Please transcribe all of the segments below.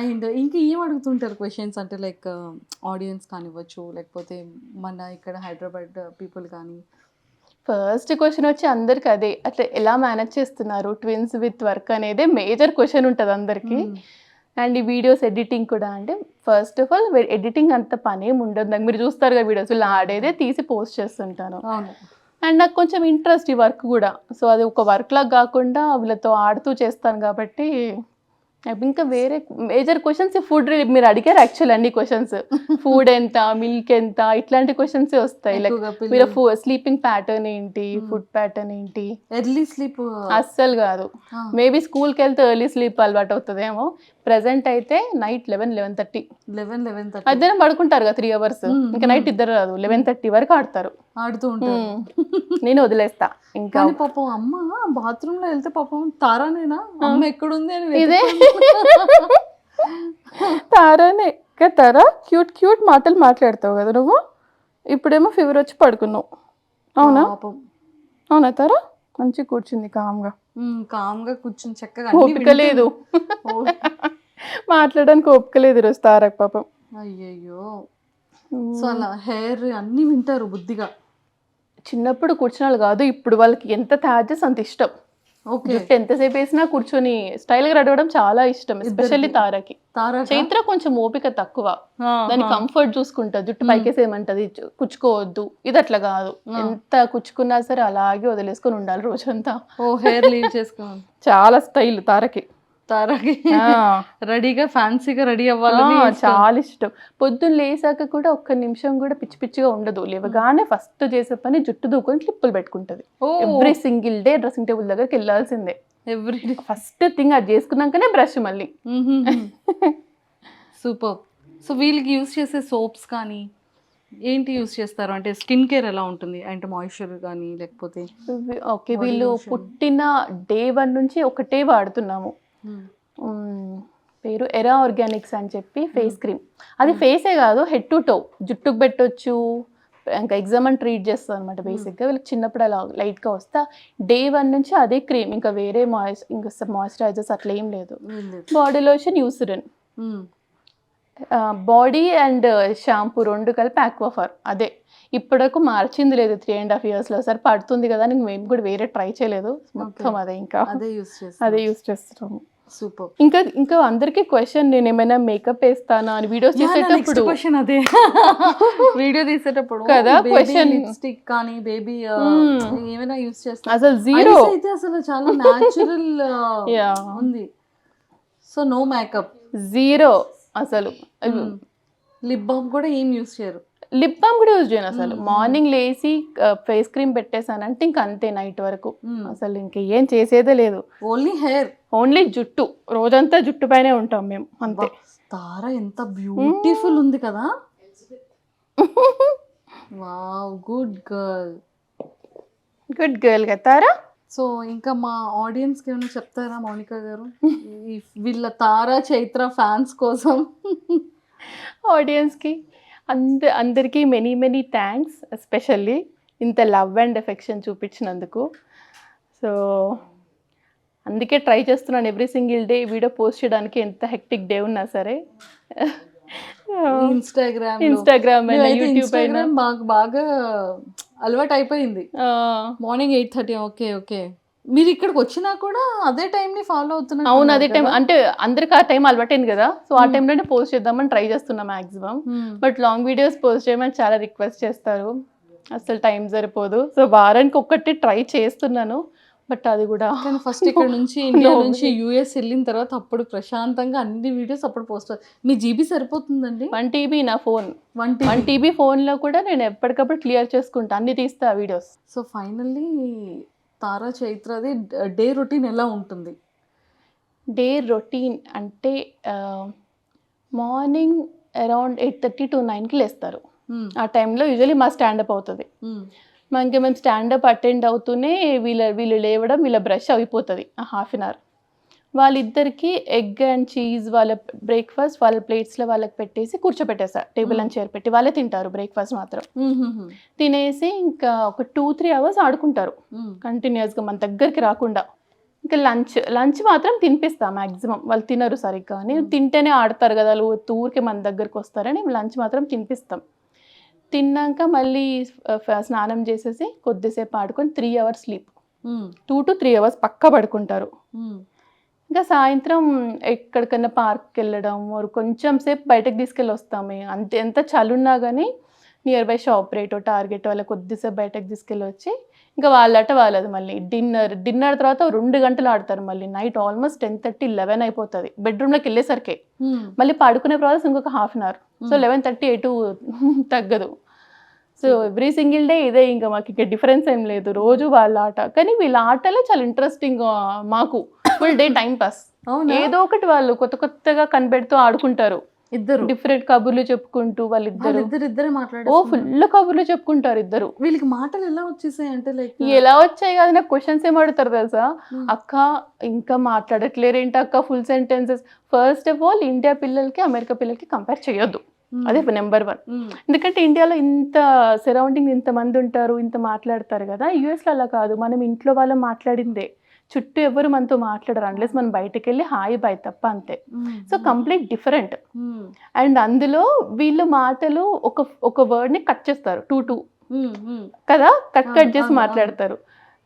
And ఇంకా ఏం అడుగుతుంటారు క్వశ్చన్స్ అంటే లైక్ ఆడియన్స్ కానివ్వచ్చు లేకపోతే మన ఇక్కడ హైదరాబాద్ పీపుల్ కానీ? ఫస్ట్ క్వశ్చన్ వచ్చి అందరికి అదే. అట్లా ఎలా మేనేజ్ చేస్తున్నారు ట్విన్స్ విత్ వర్క్ అనేది మేజర్ క్వశ్చన్ ఉంటుంది అందరికి. అండ్ ఈ వీడియోస్ ఎడిటింగ్ కూడా అంటే ఫస్ట్ ఆఫ్ ఆల్ ఎడిటింగ్ అంత పని ఏమి ఉండదు. నాకు మీరు చూస్తారు కదా వీడియోస్ ఇలా ఆడేదే తీసి పోస్ట్ చేస్తుంటాను. అండ్ నాకు కొంచెం ఇంట్రెస్ట్ ఈ వర్క్ కూడా. సో అది ఒక వర్క్ లాగా కాకుండా వీళ్ళతో ఆడుతూ చేస్తాను కాబట్టి ఇంకా వేరే మేజర్ క్వశ్చన్స్ ఫుడ్ మీరు అడిగారు యాక్చువల్ అన్ని క్వశ్చన్స్ ఫుడ్ ఎంత మిల్క్ ఎంత ఇట్లాంటి క్వశ్చన్స్ వస్తాయి. లైక్ మీరు స్లీపింగ్ ప్యాటర్న్ ఏంటి ఫుడ్ ప్యాటర్న్ ఏంటి? ఎర్లీ స్లీప్ అస్సలు కాదు. మేబీ స్కూల్కి వెళ్తే ఎర్లీ స్లీప్ అలవాటు అవుతుందేమో. ప్రజెంట్ అయితే night eleven eleven thirty eleven eleven thirty మధ్యాహ్నం పడుకుంటారు కదా త్రీ అవర్స్ Hmm. ఇంకా నైట్ ఇద్దరు రాదు. లెవెన్ థర్టీ వరకు ఆడతారు. ఆడుతూ ఉంటారు. నేను వదిలేస్తా. ఇంకా పాపం అమ్మ బాత్రూమ్లో వెళ్తే పాపం తారానేనా? అమ్మ ఎక్కడుంది అని ఇదే. తారానే తారా క్యూట్ క్యూట్ మాటలు మాట్లాడతావు కదా నువ్వు? ఇప్పుడేమో ఫీవర్ వచ్చి పడుకున్నావు. అవునా? పాపం. అవునా తారా? మంచి కూర్చుంది కామ్గా. కామ్గా కూర్చుని చక్కగా ఓపిక. లేదు. మాట్లాడడానికి ఓపిక లేదు ఈరోజు తారక్ పాపం. అయ్యయ్యో. సో అలా హెయిర్ అన్ని వింటారు బుద్ధిగా. చిన్నప్పుడు కూర్చున్నాళ్ళు కాదు ఇప్పుడు వాళ్ళకి ఎంత చేసి అంత ఇష్టం. జుట్టు ఎంతసేపు వేసినా కూర్చొని స్టైల్గా రెడవడం చాలా ఇష్టం ఎస్పెషల్లీ తారకి. తారా చైత్ర కొంచెం ఓపిక తక్కువ. దాని కంఫర్ట్ చూసుకుంటా. జుట్టు పైకేసేయమంటది చు- కుచ్చుకోవద్దు. ఇది అట్లా కాదు. ఎంత కుచ్చుకున్నా సరే అలాగే వదిలేసుకొని ఉండాలి రోజంతా. ఓ హెయిర్ లీవ్ చాలా స్టైల్ తారకి. తారాకి రెడీగా ఫ్యాన్సీగా రెడీ అవ్వాలని చాలా ఇష్టం. పొద్దున్న లేసాక కూడా ఒక్క నిమిషం కూడా పిచ్చి పిచ్చిగా ఉండదు. లేవగానే ఫస్ట్ చేసే పని జుట్టు దూకొని క్లిప్పులు పెట్టుకుంటది. Every single day dressing table దగ్గరికి వెళ్ళాల్సిందే. ఎవ్రీ ఫస్ట్ థింగ్ అది చేసుకున్నాకనే బ్రష్ మళ్ళీ. సూపర్. సో వీళ్ళకి యూస్ చేసే సోప్స్ కానీ ఏంటి యూస్ చేస్తారు? అంటే స్కిన్ కేర్ ఎలా ఉంటుంది? అంటే మాయిశ్చర్ కానీ లేకపోతే ఓకే వీళ్ళు పుట్టిన డే వన్ నుంచి ఒకటే వాడుతున్నాము. పేరు ఎరా ఆర్గానిక్స్ అని చెప్పి ఫేస్ క్రీమ్. అది ఫేసే కాదు హెడ్ టు టో. జుట్టుకు పెట్టొచ్చు ఇంకా ఎగ్జామ్ అని ట్రీట్ చేస్తాం అనమాట బేసిక్గా. వీళ్ళకి చిన్నప్పుడు అలా లైట్గా వస్తా. డే వన్ నుంచి అదే క్రీమ్ ఇంకా వేరే మాయిస్ ఇంకా మాయిశ్చరైజర్స్ అట్లా ఏం లేదు. బాడీ లోషన్ యూసురన్. బాడీ అండ్ షాంపూ రెండు కలిపి ఆక్వాఫర్ అదే. ఇప్పటివరకు మార్చింది లేదు త్రీ అండ్ హాఫ్ ఇయర్స్లో సరే పడుతుంది కదా అని మేము కూడా వేరే ట్రై చేయలేదు. మొత్తం అదే ఇంకా. అదే యూస్ చేస్తారు అదే యూస్ చేస్తున్నాము. సూపర్ ఇంకా ఇంకా అందరికీ క్వశ్చన్ నేను ఏమైనా మేకప్ వేస్తానా అని వీడియోస్ నెక్స్ట్ చేసేటప్పుడు? క్వశ్చన్ అదే. వీడియో తీసేటప్పుడు కదా, question. లిప్స్టిక్ కానీ బేబీ Hmm. ఏమైనా యూస్ చేస్తారు అసలు జీరో అయితే అసలు చాలా న్యాచురల్ Yeah. ఉంది. సో నో మేకప్ జీరో అసలు. లిప్ బామ్ కూడా ఏం యూస్ చేయరు. లిప్ బామ్ కూడా యూజ్ చేయను అసలు. మార్నింగ్ లేచి ఫేస్ క్రీమ్ పెట్టేసానంటే ఇంక అంతే నైట్ వరకు. అసలు ఇంక ఏం చేసేదే లేదు. Only hair. ఓన్లీ జుట్టు. రోజంతా జుట్టు పైనే ఉంటాం మేము. అంతే. తార ఎంత బ్యూటిఫుల్ ఉంది కదా. Wow good girl. Good girl కతారా so ఇంకా మా ఆడియన్స్కి ఏమైనా చెప్తారా మౌనిక గారు? వీళ్ళ తారా చైత్ర ఫ్యాన్స్ కోసం. ఆడియన్స్కి? అంద అందరికీ మెనీ మెనీ థ్యాంక్స్ ఎస్పెషల్లీ ఇంత లవ్ అండ్ ఎఫెక్షన్ చూపించినందుకు. సో అందుకే ట్రై చేస్తున్నాను every single day video post చేయడానికి ఎంత హెక్టిక్ డే ఉన్నా సరే. ఇన్స్టాగ్రామ్ ఇన్స్టాగ్రామ్ యూట్యూబ్ అయినా ఇన్స్టాగ్రామ్ బాగా అలవాటు అయిపోయింది morning eight thirty okay okay మీరు ఇక్కడికి వచ్చినా కూడా అదే టైం ని ఫాలో అవుతున్నారు అవును అదే టైం అంటే అందరికి ఆ టైం అలవాటైంది కదా. సో ఆ టైంలోనే పోస్ట్ చేద్దామని ట్రై చేస్తున్నా maximum but long videos post చేయమని చాలా రిక్వెస్ట్ చేస్తారు. అసలు టైం సరిపోదు. సో వారానికి ఒక్కటి ట్రై చేస్తున్నాను. బట్ అది కూడా కానీ ఫస్ట్ ఇక్కడ నుంచి ఇండియా నుంచి యూఎస్ వెళ్ళిన తర్వాత అప్పుడు ప్రశాంతంగా అన్ని వీడియోస్ అప్పుడు పోస్ట్ మీ జీబీ సరిపోతుందండి? వన్ టీబీ నా ఫోన్ వన్ వన్ టీబీ ఫోన్లో కూడా నేను ఎప్పటికప్పుడు క్లియర్ చేసుకుంటా. అన్ని తీస్తా వీడియోస్ సో ఫైనల్లీ తారా చైత్రది డే రొటీన్ ఎలా ఉంటుంది? డే రొటీన్ అంటే morning around eight thirty to నైన్కి లేస్తారు. ఆ టైంలో యూజువలీ మా స్టాండప్ అవుతుంది. మనకి మేము స్టాండప్ అటెండ్ అవుతూనే వీళ్ళ వీళ్ళు లేవడం వీళ్ళ బ్రష్ అయిపోతుంది హాఫ్ అన్ అవర్. వాళ్ళిద్దరికి ఎగ్ అండ్ చీజ్ వాళ్ళ బ్రేక్ఫాస్ట్ వాళ్ళ ప్లేట్స్లో వాళ్ళకి పెట్టేసి కూర్చోపెట్టేసా టేబుల్ అండ్ చైర్ పెట్టి. వాళ్ళే తింటారు బ్రేక్ఫాస్ట్ మాత్రం. తినేసి ఇంకా ఒక టూ త్రీ అవర్స్ ఆడుకుంటారు. కంటిన్యూస్గా మన దగ్గరికి రాకుండా. ఇంకా లంచ్ లంచ్ మాత్రం తినిపిస్తా మాక్సిమం. వాళ్ళు తినరు సరిగ్గా. అని తింటేనే ఆడతారు కదా. వాళ్ళు ఊరికే మన దగ్గరికి వస్తారని లంచ్ మాత్రం తినిపిస్తాం. తిన్నాక మళ్ళీ స్నానం చేసేసి కొద్దిసేపు ఆడుకొని three hours sleep. Two to three hours పక్కా పడుకుంటారు. ఇంకా సాయంత్రం ఎక్కడికన్నా పార్క్కి వెళ్ళడం or కొంచెం సేపు బయటకు తీసుకెళ్ళి వస్తాము అంతే ఎంత చలున్నా కానీ నియర్ బై షాప్ రేటో టార్గెట్ వాళ్ళ కొద్దిసేపు బయటకు తీసుకెళ్ళి వచ్చి ఇంకా వాళ్ళట వాళ్ళది మళ్ళీ. డిన్నర్ డిన్నర్ తర్వాత రెండు గంటలు ఆడతారు మళ్ళీ. Night almost ten thirty eleven అయిపోతుంది. బెడ్రూమ్లోకి వెళ్ళేసరికి. మళ్ళీ పడుకునే ప్రాసెస్ ఇంకొక half an hour so eleven thirty ఎటు తగ్గదు. సో ఎవ్రీ సింగిల్ డే ఇదే ఇంకా మాకు ఇంకా డిఫరెన్స్ ఏం లేదు. రోజు వాళ్ళ ఆట. కానీ వీళ్ళ ఆటలే చాలా ఇంట్రెస్టింగ్ మాకు. ఫుల్ డే టైం పాస్ ఏదో ఒకటి వాళ్ళు కొత్త కొత్తగా కనిపెడుతూ ఆడుకుంటారు. ఇద్దరు. డిఫరెంట్ కబుర్లు చెప్పుకుంటూ వాళ్ళిద్దరు. ఇద్దరు ఇద్దరే ఓ ఫుల్ కబుర్లు చెప్పుకుంటారు ఇద్దరు. వీళ్ళకి మాటలు ఎలా వచ్చేసాయి అంటే లైక్ ఎలా వచ్చాయి కదా నాకు క్వశ్చన్స్ ఏం అడుగుతారు తెలుసా. అక్క ఇంకా మాట్లాడట్లేరేంటి అక్క full sentences first of all India పిల్లలకి అమెరికా పిల్లలకి కంపేర్ చేయొద్దు. అదే నెంబర్ వన్ ఎందుకంటే ఇండియాలో ఇంత సరౌండింగ్ ఇంత మంది ఉంటారు ఇంత మాట్లాడతారు కదా. యూఎస్లో అలా కాదు. మనం ఇంట్లో వాళ్ళం మాట్లాడిందే. చుట్టూ ఎవరు మనతో మాట్లాడరు అన్లెస్ మనం బయటకు వెళ్ళి హాయ్ బాయ్ తప్ప అంతే. సో కంప్లీట్ డిఫరెంట్ అండ్ అందులో వీళ్ళు మాటలు ఒక ఒక వర్డ్ని కట్ చేస్తారు. టూ టూ కదా? కట్ కట్ చేసి మాట్లాడతారు.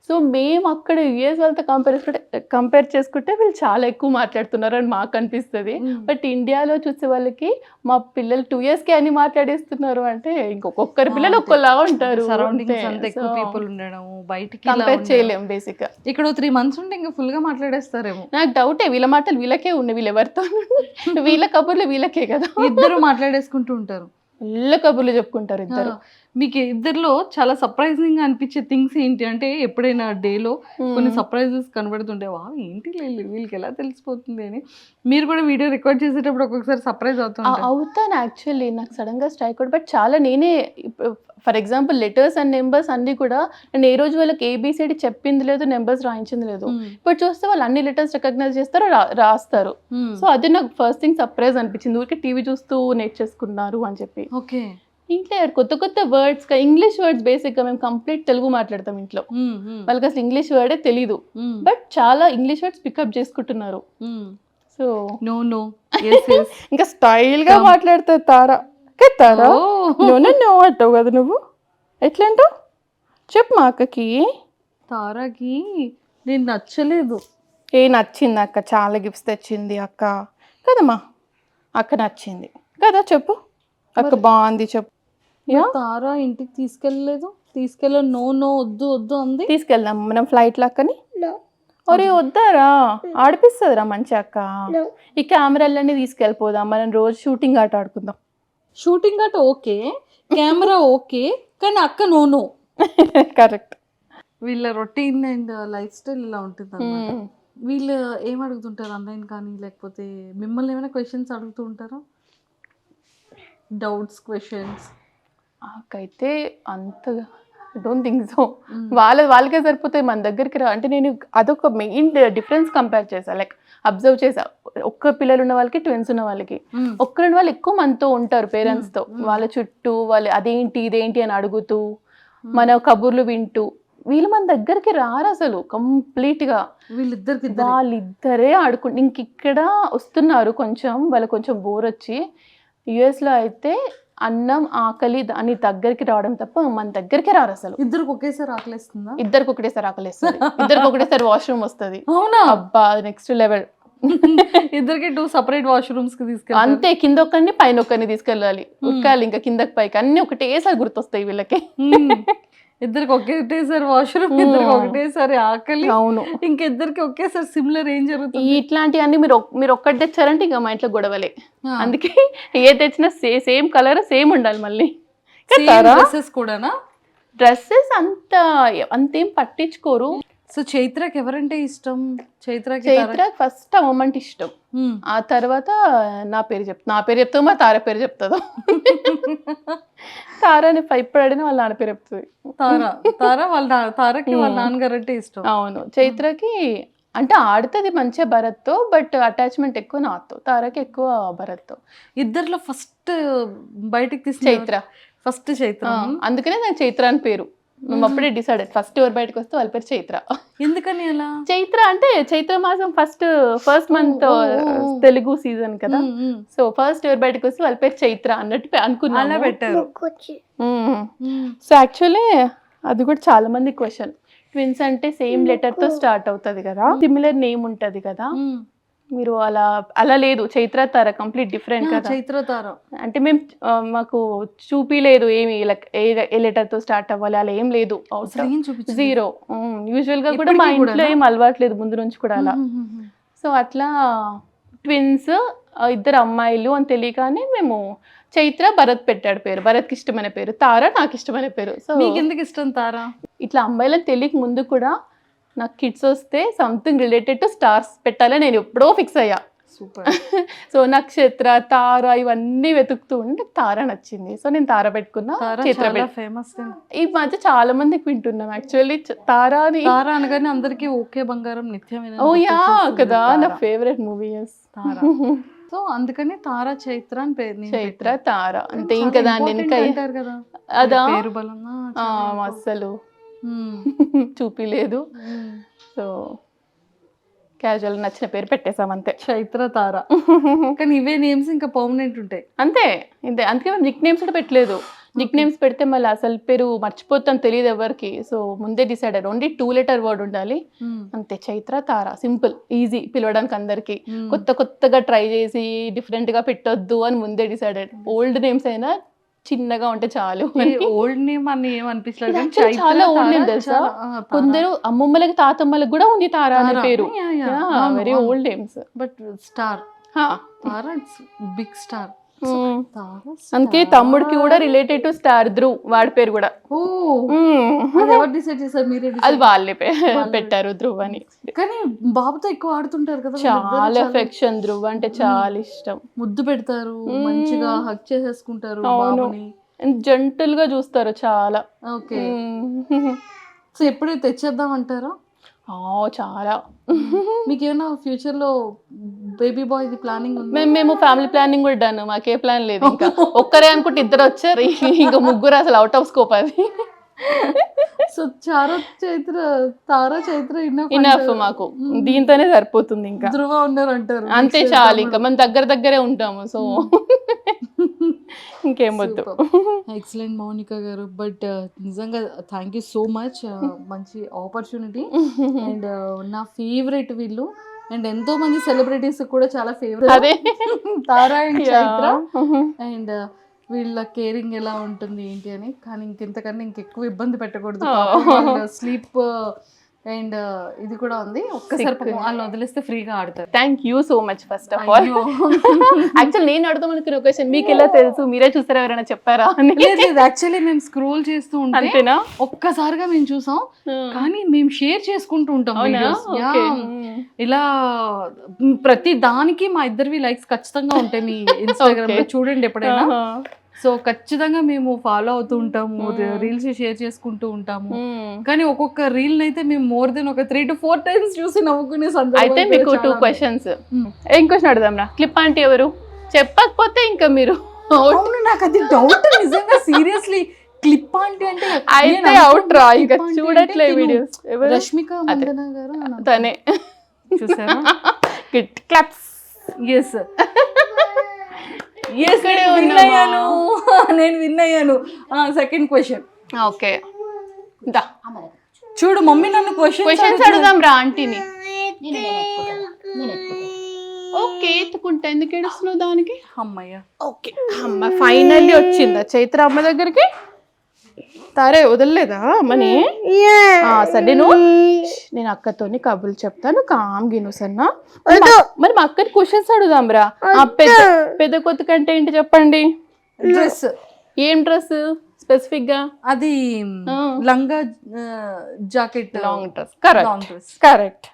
సో మేము అక్కడ యుఎస్ వాళ్ళతో కంపేర్ చేసుకుంటే కంపేర్ చేసుకుంటే వీళ్ళు చాలా ఎక్కువ మాట్లాడుతున్నారు అని మాకు అనిపిస్తుంది. బట్ ఇండియాలో చూసే వాళ్ళకి మా పిల్లలు టూ కి అని మాట్లాడేస్తున్నారు అంటే ఇంకొకరి పిల్లలు. ఒక్కలా ఉంటారు కంపేర్. చేయలేం బేసిక్ ఇక్కడ త్రీ మంత్స్ ఉంటే ఇంకా ఫుల్గా మాట్లాడేస్తారేమో. నాకు డౌటే వీళ్ళ మాటలు వీళ్ళకే ఉన్నాయి వీళ్ళు ఎవరితో వీళ్ళ కబుర్లు వీళ్ళకే కదా. ఇద్దరు మాట్లాడేసుకుంటూ ఉంటారు. వీళ్ళ కబుర్లు చెప్పుకుంటారు ఇద్దరు. మీకు ఇద్దరిలో చాలా సర్ప్రైజింగ్ అనిపించే థింగ్స్ ఏంటి అంటే ఎప్పుడైనా డేలో కొన్ని సర్ప్రైజెస్ కనబడుతుంటే వా ఏంటి లేదు వీళ్ళకి ఎలా తెలిసిపోతుంది అని. మీరు కూడా వీడియో రికార్డ్ చేసేటప్పుడు ఒక్కొక్కసారి సర్ప్రైజ్ అవుతుంటారు అవుతాను యాక్చువల్లీ నాకు సడన్గా స్ట్రైక్ అవుట్ బట్ చాలా నేనే for example letters and numbers అన్ని కూడా నేను ఏ రోజు వాళ్ళకి ఏబిసిడి చెప్పింది లేదు నెంబర్స్ రాయించింది లేదు. ఇప్పుడు చూస్తే వాళ్ళు అన్ని లెటర్స్ రికగ్నైజ్ చేస్తారు రాస్తారు. సో అది నాకు ఫస్ట్ థింగ్ సర్ప్రైజ్ అనిపించింది. ఊరికే టీవీ చూస్తూ నేర్చేసుకున్నారు అని చెప్పి. ఓకే ఇంట్లో కొత్త కొత్త వర్డ్స్ ఇంగ్లీష్ వర్డ్స్ బేసిక్గా మేము కంప్లీట్ తెలుగు మాట్లాడతాం ఇంట్లో. వాళ్ళకి అసలు ఇంగ్లీష్ వర్డే తెలీదు. బట్ చాలా ఇంగ్లీష్ వర్డ్స్ పికప్ చేసుకుంటున్నారు. సో నో నో ఇంకా స్టైల్గా Come. మాట్లాడుతుంది తారా తారా నువ్వు నో అంటావు కదా నువ్వు. ఎట్లా అంటావు చెప్పు మా అక్కకి. తారాకి నేను నచ్చలేదు. ఏ నచ్చింది అక్క. చాలా గిఫ్ట్స్ తెచ్చింది అక్క. కదమ్మా. అక్క నచ్చింది. కదా చెప్పు. అక్క బాగుంది చెప్పు. తారా ఇంటికి తీసుకెళ్ళలేదు? తీసుకెళ్ళ నో నో వద్దు వద్దు అంది. తీసుకెళ్దాం. మనం ఫ్లైట్ లాక్కని ఒరే వద్దారా? ఆడిపిస్తుందిరా మంచి అక్క. ఈ కెమెరాలన్నీ తీసుకెళ్ళిపోదాం. మనం రోజు షూటింగ్ ఆట ఆడుకుందాం. Shooting at okay. Camera okay. కానీ అక్క నో నో. కరెక్ట్ వీళ్ళ రొటీన్ అండ్ లైఫ్ స్టైల్ ఇలా ఉంటుంది వీళ్ళు ఏం అడుగుతుంటారు? అన్నయ్య కానీ లేకపోతే మిమ్మల్ని ఏమైనా క్వశ్చన్స్ అడుగుతూ ఉంటారా? డౌట్స్ క్వశ్చన్స్ నాకైతే అంతగా డోంట్ థింక్ సో వాళ్ళ వాళ్ళకే సరిపోతాయి మన దగ్గరికి రా అంటే నేను అదొక మెయిన్ డిఫరెన్స్ కంపేర్ చేసా లైక్ అబ్జర్వ్ చేసా ఒక్క పిల్లలు ఉన్న వాళ్ళకి ట్విన్స్ ఉన్న వాళ్ళకి. ఒక్కరి వాళ్ళు ఎక్కువ మనతో ఉంటారు పేరెంట్స్తో. Mm. వాళ్ళ చుట్టూ వాళ్ళు అదేంటి ఇదేంటి అని అడుగుతూ మన కబుర్లు వింటూ వీళ్ళు మన దగ్గరికి రారు అసలు. కంప్లీట్గా. వీళ్ళిద్దరికి ఇద్దరు. వాళ్ళిద్దరే ఆడుకుంటు ఇంక ఇక్కడ వస్తున్నారు కొంచెం వాళ్ళకి కొంచెం బోర్ వచ్చి. యుఎస్లో అయితే అన్నం ఆకలి అని దగ్గరికి రావడం తప్ప మన దగ్గరికి రారు అసలు. ఇద్దరికి ఒకేసారి ఆకలేస్తుందా? ఇద్దరికి ఒకటేసారి ఆకలిస్తుంది. ఇద్దరికి ఒకటేసారి వాష్రూమ్ వస్తుంది. అవునా? అబ్బా నెక్స్ట్ లెవెల్ ఇద్దరికి టూ సపరేట్ వాష్రూమ్స్కి తీసుకెళ్తారు అంతే కింద ఒక్కరిని పైన ఒక్కరిని తీసుకెళ్ళాలి. ఉక్కాలి ఇంకా కిందకి పైకి. అన్ని ఒకటేసారి గుర్తొస్తాయి వీళ్ళకి. ఇద్దరికి ఒకటేసారి వాష్రూమ్ ఇద్దరికి ఒకటేసారి ఆకలి. అవును. ఇంకిద్దరికి ఒకేసారి సిమిలర్ ఏం జరుగుతుంది? ఇట్లాంటివన్నీ మీరు మీరు ఒక్కటి తెచ్చారంటే ఇంకా మా ఇంట్లో గొడవలే. అందుకే ఏ తెచ్చినా సేమ్ కలర్ సేమ్ ఉండాలి మళ్ళీ? డ్రెస్సెస్ కూడానా? డ్రెస్సెస్ అంత అంతేం పట్టించుకోరు. సో చైత్రకి ఎవరంటే ఇష్టం? చైత్రకి చైత్ర ఫస్ట్ అమ్మమంటే ఇష్టం. మ్మ్. ఆ తర్వాత నా పేరు చెప్తా నా పేరు చెప్తామా తార పేరు చెప్తుందో? తారాని ఇప్పుడు అడిగిన వాళ్ళ నాన్న పేరు చెప్తుంది. తారా తారా వాళ్ళ తారకి వాళ్ళ మ్మ్. నాన్నగారు అంటే ఇష్టం. అవును. చైత్రకి అంటే ఆడుతుంది మంచిగా భరత్తో బట్ అటాచ్మెంట్ ఎక్కువ నాతో. తారకి ఎక్కువ భరత్తో. ఇద్దర్లో ఫస్ట్ బయటికి తీసిన చైత్ర. ఫస్ట్ చైత్ర ఆ, అందుకనే నాకు చైత్ర అని పేరు. మేము. అప్పుడే డిసైడెడ్ ఫస్ట్ ఎవరు బయటకు వస్తే వాళ్ళ పేరు చైత్ర. ఎందుకని అలా? చైత్ర అంటే చైత్ర మాసం first first month. Telugu season కదా. సో ఫస్ట్ ఎవరు బయటకు వస్తే వాళ్ళ పేరు చైత్ర అన్నట్టు అలా అనుకున్నాను పెట్టారు. సో యాక్చువల్లీ అది కూడా చాలా మంది క్వశ్చన్ ట్విన్స్ అంటే సేమ్ లెటర్తో స్టార్ట్ అవుతుంది కదా. సిమిలర్ నేమ్ ఉంటది కదా. మీరు అలా అలా లేదు. చైత్ర తార కంప్లీట్ డిఫరెంట్ కదా. చైత్ర తార. అంటే మేము మాకు చూపిలేదు ఏమి ఏ లెటర్తో స్టార్ట్ అవ్వాలి అలా ఏం లేదు. జీరో. యూజువల్గా కూడా మా ఇంట్లో? ఏం అలవాట్లేదు ముందు నుంచి కూడా అలా. సో అట్లా ట్విన్స్ ఇద్దరు అమ్మాయిలు అని తెలియగానే మేము చైత్ర భరత్ పెట్టాడు పేరు. భరత్కి ఇష్టమైన పేరు. తార నాకు ఇష్టమైన పేరు. సో మీకు ఎందుకు ఇష్టం తారా? ఇట్లా అమ్మాయిలని తెలియక ముందు కూడా నాకు కిడ్స్ వస్తే సంథింగ్ రిలేటెడ్ టు స్టార్స్ పెట్టాలని నేను ఎప్పుడో ఫిక్స్ అయ్యా. సూపర్ సో నక్షత్ర తార ఇవన్నీ వెతుకుతూ ఉంటే తార నచ్చింది. సో నేను తార పెట్టుకున్నా ఫేమస్ ఈ మధ్య చాలా మందికి వింటున్నాం. యాక్చువల్లీ తార అని తారా అనగానే అందరికి ఓకే బంగారం నిత్యమైన ఓ యా కదా నా ఫేవరెట్ మూవీ తారా. సో అందుకని తారా చైత్ర అని పేరు చైత్ర. తార. అంతే ఇంకా దాన్ని కదా. అదా? పేరు ఉమ్, చూపిలేదు. సో క్యాజువల్ నచ్చిన పేరు పెట్టేసాం అంతే. చైత్ర తార. కానీ ఇవే నేమ్స్ ఇంకా పర్మనెంట్ ఉంటాయి. అంతే. ఇంతే అందుకే మేము నిక్ నేమ్స్ కూడా పెట్టలేదు. నిక్ నేమ్స్ పెడితే మళ్ళీ అసలు పేరు మర్చిపోతాం తెలియదు ఎవరికి. సో ముందే డిసైడ్ అయ్యారు. ఓన్లీ టూ లెటర్ వర్డ్ ఉండాలి. ఉమ్, అంతే చైత్ర తార. సింపుల్ ఈజీ పిలవడానికి అందరికి. ఉమ్. కొత్త కొత్తగా ట్రై చేసి different గా పెట్టొద్దు అని ముందే డిసైడెడ్ ఓల్డ్ నేమ్స్ అయినా చిన్నగా ఉంటే చాలు. ఓల్డ్ నేమ్ అని ఏం అనిపించలేదు కానీ Actually చైత్ర చాలా తార name తెలుసా? కొందరు అమ్మమ్మలకి తాతమ్మలకి కూడా ఉంది తార అనే. పేరు very. Old names but star Tara big star అందుకే. తమ్ముడికి కూడా రిలేటెడ్ టు స్టార్ ధ్రువ్ వాడి పేరు కూడా. అది వాళ్ళే పెట్టారు ధ్రువ్ అని. కానీ బాబుతో ఎక్కువ ఆడుతుంటారు కదా చాలా ఎఫెక్షన్ ధ్రువ్ అంటే చాలా ఇష్టం. ముద్దు పెడతారు. మంచిగా హక్ చేసేసుకుంటారు జంటల్గా చూస్తారు చాలా. ఓకే. సో ఎప్పుడు తెచ్చేద్దాం అంటారా? చాలా. మీకు ఏమైనా ఫ్యూచర్లో బేబీ బాయ్ ఇది ప్లానింగ్ మేము మేము ఫ్యామిలీ ప్లానింగ్ కూడా డన్. మాకే ప్లాన్ లేదు ఇంకా. ఒక్కరే అనుకుంటే ఇద్దరు వచ్చారు. ఇంకా ముగ్గురు అసలు అవుట్ ఆఫ్ స్కోప్ అది. సో చారా చైత్ర తారా చైత్ర ఇనఫ్ ఇన్నఫ్ మాకు. దీంతోనే సరిపోతుంది ఇంకా. ధృవ ఉన్నారు అంటారు అంతే చాలు ఇంకా. మనం దగ్గర దగ్గరే ఉంటాము సో. ఇంకేం వద్దు. ఎక్సలెంట్ మౌనిక గారు. బట్ నిజంగా థ్యాంక్ యూ సో మచ్ మంచి ఆపర్చునిటీ. అండ్ నా ఫేవరెట్ వీళ్ళు. అండ్ ఎంతో మంది సెలబ్రిటీస్ కూడా చాలా ఫేవరెట్. అదే. తారా అండ్ చైత్ర. అండ్ వీళ్ళ కేరింగ్ ఎలా ఉంటుంది ఏంటి అని. కానీ ఇంకెంతకన్నా ఇంకెక్కువ ఇబ్బంది పెట్టకూడదు. స్లీప్ అండ్ ఇది కూడా ఉంది. ఒక్కసారి వాళ్ళు వదిలేస్తే ఫ్రీగా ఆడతారు. Thank you so much first of all. Actual నేను అడుగుదాం అనుకున్న క్వశ్చన్ మీకు ఎలా తెలుసు? మీరే చూసారా ఎవరైనా చెప్పారా యాక్చువల్లీ మేము స్క్రోల్ చేస్తూ ఉంటే ఒక్కసారిగా మేము చూసాం. కానీ మేము షేర్ చేసుకుంటూ ఉంటాం Yeah. ఇలా ప్రతి దానికి మా ఇద్దరివి లైక్స్ ఖచ్చితంగా ఉంటాయి మీ ఇన్స్టాగ్రామ్లో. చూడండి ఎప్పుడైనా. సో ఖచ్చితంగా మేము ఫాలో అవుతూ ఉంటాము రీల్స్ షేర్ చేసుకుంటూ ఉంటాము. కానీ ఒక్కొక్క రీల్ అయితే మేము మోర్ దెన్ ఒక త్రీ టు ఫోర్ టైమ్స్ చూసి నవ్వుకునే సందర్భాలు అయితే మీకు టూ. క్వశ్చన్స్. ఏం క్వశ్చన్ అడుగుదాం రా క్లిప్ ఆంటీ ఎవరు? చెప్పకపోతే ఇంకా మీరు అవును నాకు అది డౌట్ నిజంగా సీరియస్లీ క్లిప్ ఆంటీ అంటే అయితే అవుట్ రా ఇంకా చూడట్లే అంటే వీడియోస్ రష్మిక మందన గారు. తనే. చూసారా? కిట్ క్లాప్స్ ఎస్ నేను విన్? అయ్యాను. నేను విన్ అయ్యాను. Second question okay. దా. చూడు మమ్మీ నన్ను క్వశ్చన్ క్వశ్చన్స్ అడుగుదాం రా ఆంటీని. ఓకే ఎత్తుకుంటా. ఎందుకు ఏడుస్తున్నావు దానికి? అమ్మయ్య. ఓకే అమ్మ ఫైనల్లీ వచ్చిందా? చైత్ర అమ్మ దగ్గరికి? తారే వదలలేదా అమ్మని ఆ, సరే నువ్వు నేను అక్కతోని కబుర్లు చెప్తాను కామ్ గిను సన్నా మరి మా- అక్కని క్వశ్చన్స్ అడుగుదాం రా ఆ పెద్ద పెద్ద కొత్త కంటే ఏంటి చెప్పండి? డ్రెస్ ఏం డ్రెస్ స్పెసిఫిక్గా? అది. లంగా jacket. Long dress correct long dress correct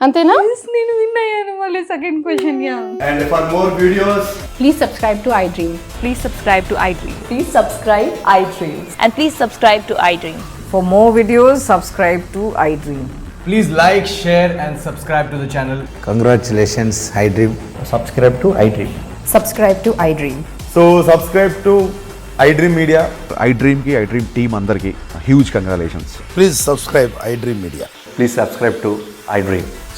అంతేనా నేను విన్ అయ్యాను మళ్ళీ second question yeah And for more videos, Please subscribe to iDream. Please subscribe to iDream. Please subscribe iDream. And please subscribe to iDream. For more videos, subscribe to iDream. please like, share, and subscribe to the channel. Congratulations, iDream. subscribe to iDream. Subscribe to iDream. So subscribe to iDream Media I డ్రీమ్కి iDream team అందరికీ huge congratulations Please subscribe iDream Media. Please